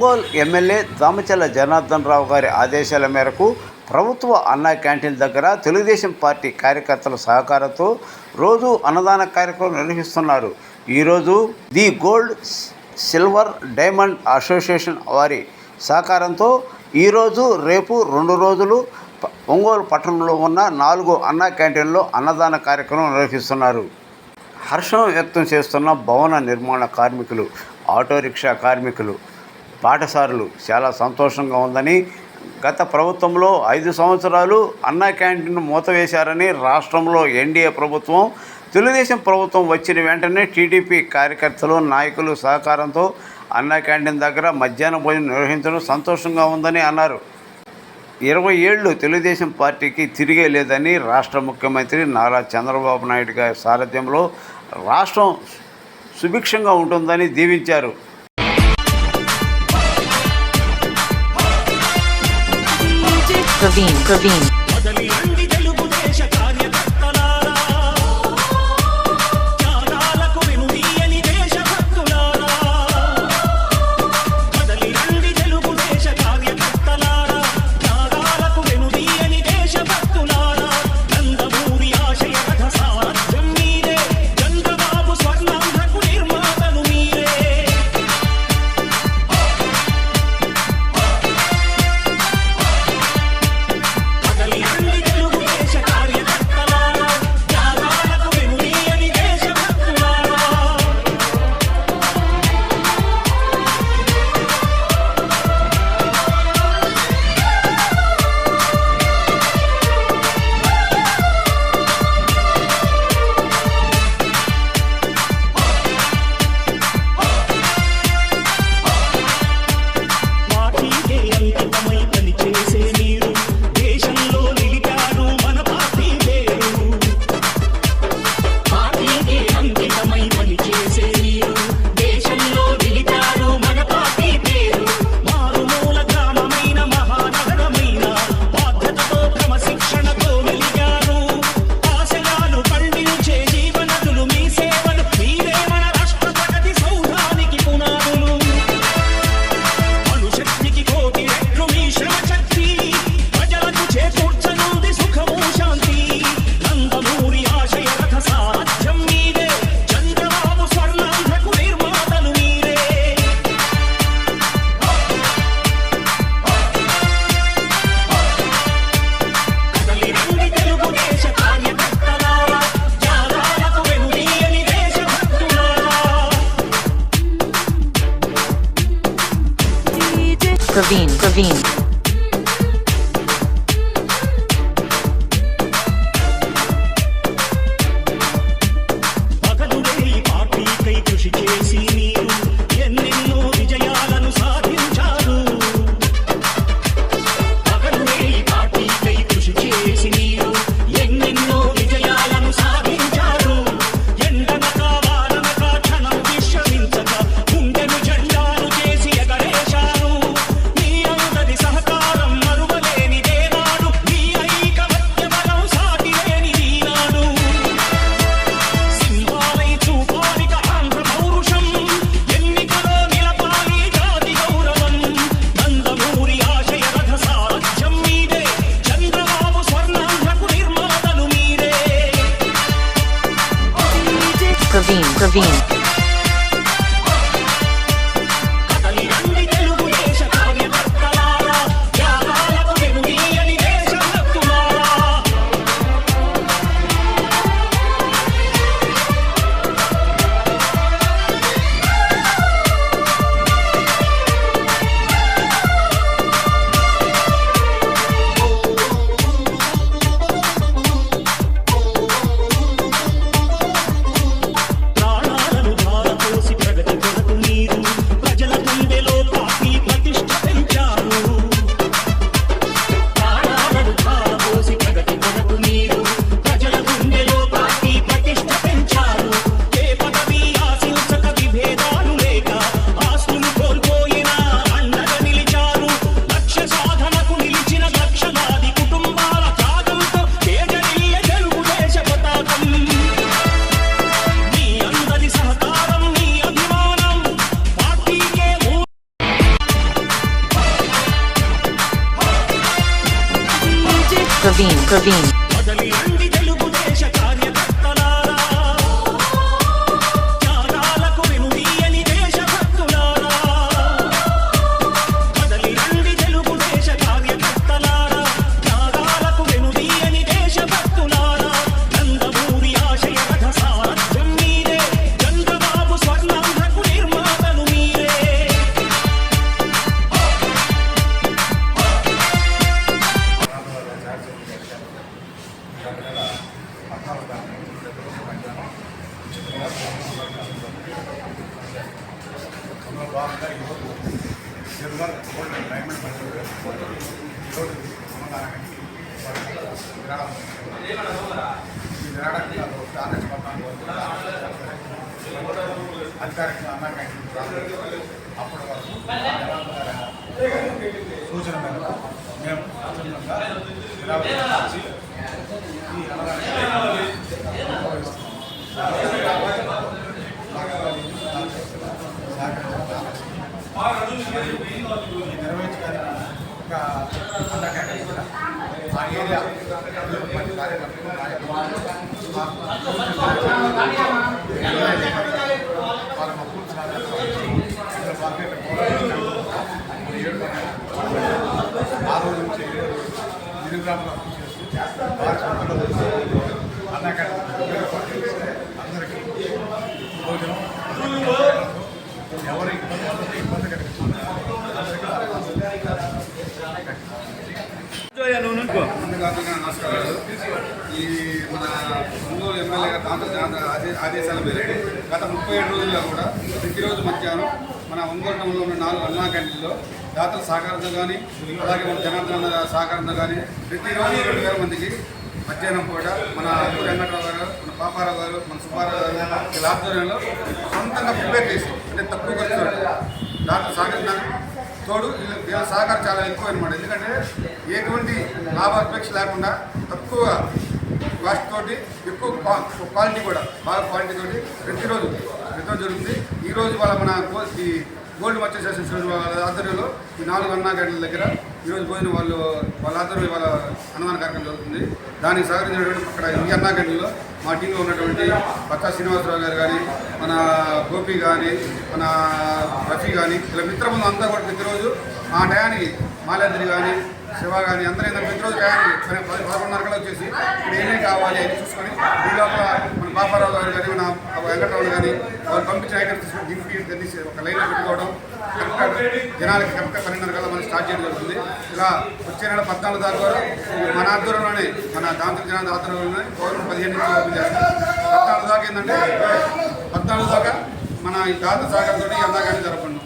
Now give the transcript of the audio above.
Ongole MLA Damachalla Janardhan Rao గారి ఆదేశాల మేరకు ప్రభుత్వ అన్నా క్యాంటీన్ దగ్గర తెలుగుదేశం పార్టీ కార్యకర్తల సహకారంతో రోజు అన్నదాన కార్యక్రమం నిర్వహిస్తున్నారు. ఈరోజు the gold silver diamond association వారి సహకారంతో ఈరోజు రేపు రెండు రోజులు ఒంగోలు పట్టణంలో ఉన్న నాలుగు అన్నా క్యాంటీన్లో అన్నదాన కార్యక్రమం నిర్వహిస్తున్నారు. హర్షం వ్యక్తం చేస్తున్న భవన నిర్మాణ కార్మికులు ఆటో రిక్షా కార్మికులు పాఠశాలలు చాలా సంతోషంగా ఉందని గత ప్రభుత్వంలో ఐదు సంవత్సరాలు అన్నా క్యాంటీన్ మూతవేశారని రాష్ట్రంలో ఎన్డీఏ ప్రభుత్వం తెలుగుదేశం ప్రభుత్వం వచ్చిన వెంటనే టీడీపీ కార్యకర్తలు నాయకులు సహకారంతో అన్నా క్యాంటీన్ దగ్గర మధ్యాహ్న భోజనం నిర్వహించడం సంతోషంగా ఉందని అన్నారు. ఇరవై ఏళ్ళు తెలుగుదేశం పార్టీకి తిరిగే లేదని రాష్ట్ర ముఖ్యమంత్రి నారా చంద్రబాబు నాయుడు గారి సారథ్యంలో రాష్ట్రం సుభిక్షంగా ఉంటుందని దీవించారు. Praveen, Praveen, Praveen, Praveen, Praveen, Praveen, Praveen, అధికారికంగా అన్నా క్యాంటీన్ అప్పటి వరకు సూచన మేరకు మేము స్వచ్ఛందంగా నిరాకరణ ఈ అన్నదానాన్ని నిర్వహిస్తున్నాం. నిర్వహించడానికి ఒక కూడా ఆ ఏరియా వాళ్ళ మక్కులు ఆ రోజు నుంచి నిరుగ్రామంలో కృషి చేస్తూ వారి సొంతంలో అన్నక్కడ అందరికీ భోజనం ఎవరు ఇబ్బంది ఎవరికి ఇబ్బంది కలిగించకుండా నమస్కారాలు ఈ మన ఒంగోలు ఎమ్మెల్యే గారి తాంత్ర ఆదేశాల మేరకు గత ముప్పై ఏడు రోజుల్లో కూడా ప్రతిరోజు మధ్యాహ్నం మన ఒంగోలు టౌన్లో ఉన్న నాలుగు అన్నా క్యాంటీన్లో దాతల సహకారంతో కానీ అలాగే మన జనార్దన సహకారంతో కానీ ప్రతిరోజు రెండు వేల మందికి మధ్యాహ్నం పూట మన అల్లు వెంకట్రావు గారు మన పాపారావు గారు మన సుబ్బారావు గారు వీళ్ళ ఆధ్వర్యంలో సొంతంగా ప్రిపేర్ చేసి అంటే తక్కువ ఖర్చు సాగర్ నాకు తోడు వీళ్ళ సహకారం చాలా ఎక్కువ అనమాట ఎందుకంటే ఎటువంటి లాభాపేక్ష లేకుండా తక్కువ కాస్ట్ తోటి ఎక్కువ క్వాలిటీ కూడా బాగా క్వాలిటీ తోటి ప్రతిరోజు ప్రతిరోజు జరుగుతుంది. ఈరోజు వాళ్ళ మన ఈ గోల్డ్ మర్చెంట్ అసోసియేషన్ వాళ్ళ ఆధ్వర్యంలో ఈ నాలుగు అన్నా గంటల దగ్గర ఈరోజు భోజనం వాళ్ళు వాళ్ళందరూ వాళ్ళ అన్నదాన కార్యక్రమం జరుగుతుంది. దానికి సహకరించినటువంటి అక్కడ ఈ అన్నా మా టీంలో ఉన్నటువంటి పచ్చా శ్రీనివాసరావు గారు కానీ మన గోపి కానీ మన రఫీ కానీ ఇలా మిత్రబృందం అంతా కూడా ప్రతిరోజు ఆ టయానికి మాలాద్రి కానీ శివ కానీ అందరూ ఏంటంటే ప్రతిరోజు టయానికి పది పదకొండున్నర కల్లా వచ్చేసి ఇక్కడ ఏమేమి కావాలి అని చూసుకొని ఈ లోపల మన బాపారావు గారు కానీ మన వెంకటరావు కానీ వాళ్ళు పంపించిన ఐటమ్స్ తీసుకొని దింపి తెలిసి ఒక లైన్లో పెట్టుకోవడం కరెక్ట్గా జనాలకి కరెక్ట్గా పన్నెండున్నర కల్లా మనం స్టార్ట్ చేయడం జరుగుతుంది. ఇలా వచ్చే నెల పద్నాలుగు తారీఖు కూడా మన ఆధ్వర్యంలోనే మన దాంతో జనాల ఆధ్వర్యంలోనే గవర్నమెంట్ పదిహేను నుంచి ఓపెన్ చేస్తాం పద్నాలుగు దాకా ఏంటంటే పద్నాలుగు దాకా మన ఈ దాత సాగర్తో ఈ అందాకాన్ని జరపండి